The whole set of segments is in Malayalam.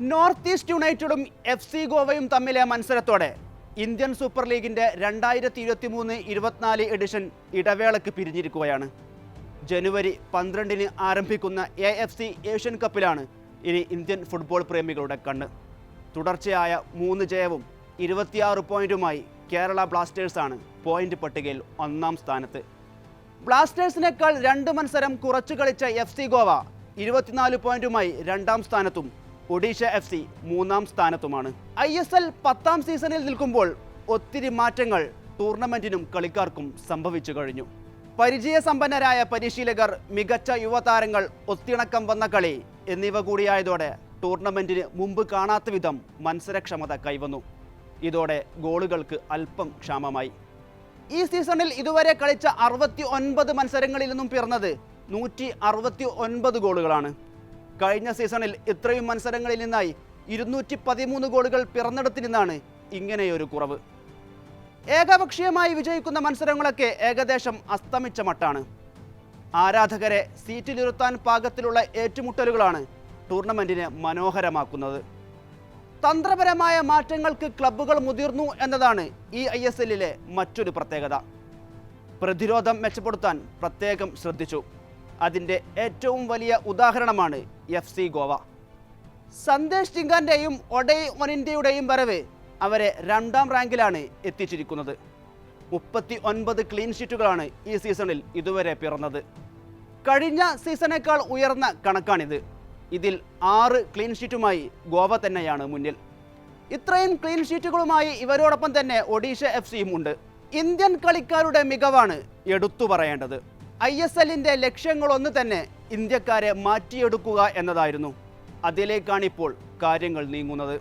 നോർത്ത് ഈസ്റ്റ് യുണൈറ്റഡും എഫ് സി ഗോവയും തമ്മിലെ മത്സരത്തോടെ ഇന്ത്യൻ സൂപ്പർ ലീഗിന്റെ രണ്ടായിരത്തി ഇരുപത്തി മൂന്ന് ഇരുപത്തിനാല് എഡിഷൻ ഇടവേളയ്ക്ക് പിരിഞ്ഞിരിക്കുകയാണ്. ജനുവരി പന്ത്രണ്ടിന് ആരംഭിക്കുന്ന എ എഫ് സി ഏഷ്യൻ കപ്പിലാണ് ഇനി ഇന്ത്യൻ ഫുട്ബോൾ പ്രേമികളുടെ കണ്ണ്. തുടർച്ചയായ മൂന്ന് ജയവും ഇരുപത്തിയാറ് പോയിന്റുമായി കേരള ബ്ലാസ്റ്റേഴ്സാണ് പോയിന്റ് പട്ടികയിൽ ഒന്നാം സ്ഥാനത്ത്. ബ്ലാസ്റ്റേഴ്സിനേക്കാൾ രണ്ട് മത്സരം കുറച്ചു കളിച്ച എഫ് സി ഗോവ ഇരുപത്തിനാല് പോയിന്റുമായി രണ്ടാം സ്ഥാനത്തും ഒഡീഷ എഫ് സി മൂന്നാം സ്ഥാനത്തുമാണ്. ഐ എസ് എൽ പത്താം സീസണിൽ നിൽക്കുമ്പോൾ ഒത്തിരി മാറ്റങ്ങൾ ടൂർണമെന്റിനും കളിക്കാർക്കും സംഭവിച്ചു കഴിഞ്ഞു. പരിചയസമ്പന്നരായ പരിശീലകർ മികച്ച യുവതാരങ്ങൾ ഒത്തിണക്കം വന്ന കളി എന്നിവ കൂടിയായതോടെ ടൂർണമെന്റിന് മുമ്പ് കാണാത്ത വിധം മത്സരക്ഷമത കൈവന്നു. ഇതോടെ ഗോളുകൾക്ക് അല്പം ക്ഷാമമായി. ഈ സീസണിൽ ഇതുവരെ കളിച്ച അറുപത്തി ഒൻപത് മത്സരങ്ങളിൽ നിന്നും പിറന്നത് നൂറ്റി അറുപത്തി ഒൻപത് ഗോളുകളാണ്. കഴിഞ്ഞ സീസണിൽ ഇത്രയും മത്സരങ്ങളിൽ നിന്നായി ഇരുന്നൂറ്റി പതിമൂന്ന് ഗോളുകൾ പിറന്നിടത്തു നിന്നാണ് ഇങ്ങനെയൊരു കുറവ്. ഏകപക്ഷീയമായി വിജയിക്കുന്ന മത്സരങ്ങളൊക്കെ ഏകദേശം അസ്തമിച്ച മട്ടാണ്. ആരാധകരെ സീറ്റിലിരുത്താൻ പാകത്തിലുള്ള ഏറ്റുമുട്ടലുകളാണ് ടൂർണമെന്റിനെ മനോഹരമാക്കുന്നത്. തന്ത്രപരമായ മാറ്റങ്ങൾക്ക് ക്ലബ്ബുകൾ മുതിർന്നു എന്നതാണ് ഈ ഐ എസ് എല്ലിലെ മറ്റൊരു പ്രത്യേകത. പ്രതിരോധം മെച്ചപ്പെടുത്താൻ പ്രത്യേകം ശ്രദ്ധിച്ചു. അതിന്റെ ഏറ്റവും വലിയ ഉദാഹരണമാണ് എഫ് സി ഗോവ. സന്ദേശ് ചിങ്കാന്റെയും ഒഡേ ഒനിന്റെയുടെയും വരവ് അവരെ രണ്ടാം റാങ്കിലാണ് എത്തിച്ചിരിക്കുന്നത്. മുപ്പത്തി ഒൻപത് ക്ലീൻ ഷീറ്റുകളാണ് ഈ സീസണിൽ ഇതുവരെ പിറന്നത്. കഴിഞ്ഞ സീസണേക്കാൾ ഉയർന്ന കണക്കാണിത്. ഇതിൽ ആറ് ക്ലീൻ ഷീറ്റുമായി ഗോവ തന്നെയാണ് മുന്നിൽ. ഇത്രയും ക്ലീൻ ഷീറ്റുകളുമായി ഇവരോടൊപ്പം തന്നെ ഒഡീഷ എഫ് സിയും ഉണ്ട്. ഇന്ത്യൻ കളിക്കാരുടെ മികവാണ് എടുത്തു പറയേണ്ടത്. ഐ എസ് എല്ലിന്റെ ലക്ഷ്യങ്ങളൊന്ന് തന്നെ ഇന്ത്യക്കാരെ മാറ്റിയെടുക്കുക എന്നതായിരുന്നു. അതിലേക്കാണിപ്പോൾ കാര്യങ്ങൾ നീങ്ങുന്നത്.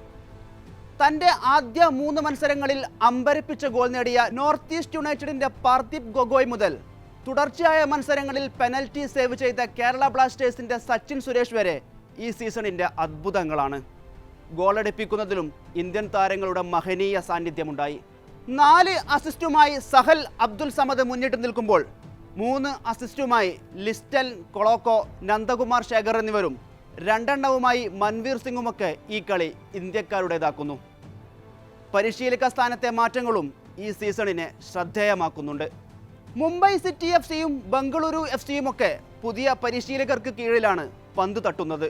തന്റെ ആദ്യ മൂന്ന് മത്സരങ്ങളിൽ അമ്പരപ്പിച്ച ഗോൾ നേടിയ നോർത്ത് ഈസ്റ്റ് യുണൈറ്റഡിന്റെ പാർദീപ് ഗൊഗോയ് മുതൽ തുടർച്ചയായ മത്സരങ്ങളിൽ പെനൽറ്റി സേവ് ചെയ്ത കേരള ബ്ലാസ്റ്റേഴ്സിന്റെ സച്ചിൻ സുരേഷ് വരെ ഈ സീസണിന്റെ അത്ഭുതങ്ങളാണ്. ഗോളടിപ്പിക്കുന്നതിലും ഇന്ത്യൻ താരങ്ങളുടെ മഹനീയ സാന്നിധ്യമുണ്ടായി. നാല് അസിസ്റ്റുമായി സഹൽ അബ്ദുൽ സമദ് മുന്നിട്ട് നിൽക്കുമ്പോൾ മൂന്ന് അസിസ്റ്റുമായി ലിസ്റ്റൽ കൊളോക്കോ നന്ദകുമാർ ശേഖർ എന്നിവരും രണ്ടെണ്ണവുമായി മൻവീർ സിംഗുമൊക്കെ ഈ കളി ഇന്ത്യക്കാരുടേതാക്കുന്നു. പരിശീലക സ്ഥാനത്തെ മാറ്റങ്ങളും ഈ സീസണിനെ ശ്രദ്ധേയമാക്കുന്നുണ്ട്. മുംബൈ സിറ്റി എഫ് സിയും ബംഗളൂരു എഫ് സിയും ഒക്കെ പുതിയ പരിശീലകർക്ക് കീഴിലാണ് പന്ത് തട്ടുന്നത്.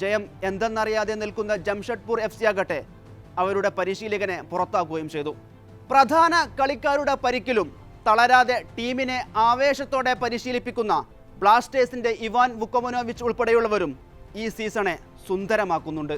ജയം എന്തെന്നറിയാതെ നിൽക്കുന്ന ജംഷഡ്പൂർ എഫ് സി ആകട്ടെ അവരുടെ പരിശീലകനെ പുറത്താക്കുകയും ചെയ്തു. പ്രധാന കളിക്കാരുടെ പരിക്കിലും തളരാതെ ടീമിനെ ആവേശത്തോടെ പരിശീലിപ്പിക്കുന്ന ബ്ലാസ്റ്റേഴ്സിന്റെ ഇവാൻ വുക്കോമനോവിച്ച് ഉൾപ്പെടെയുള്ളവരും ഈ സീസണെ സുന്ദരമാക്കുന്നുണ്ട്.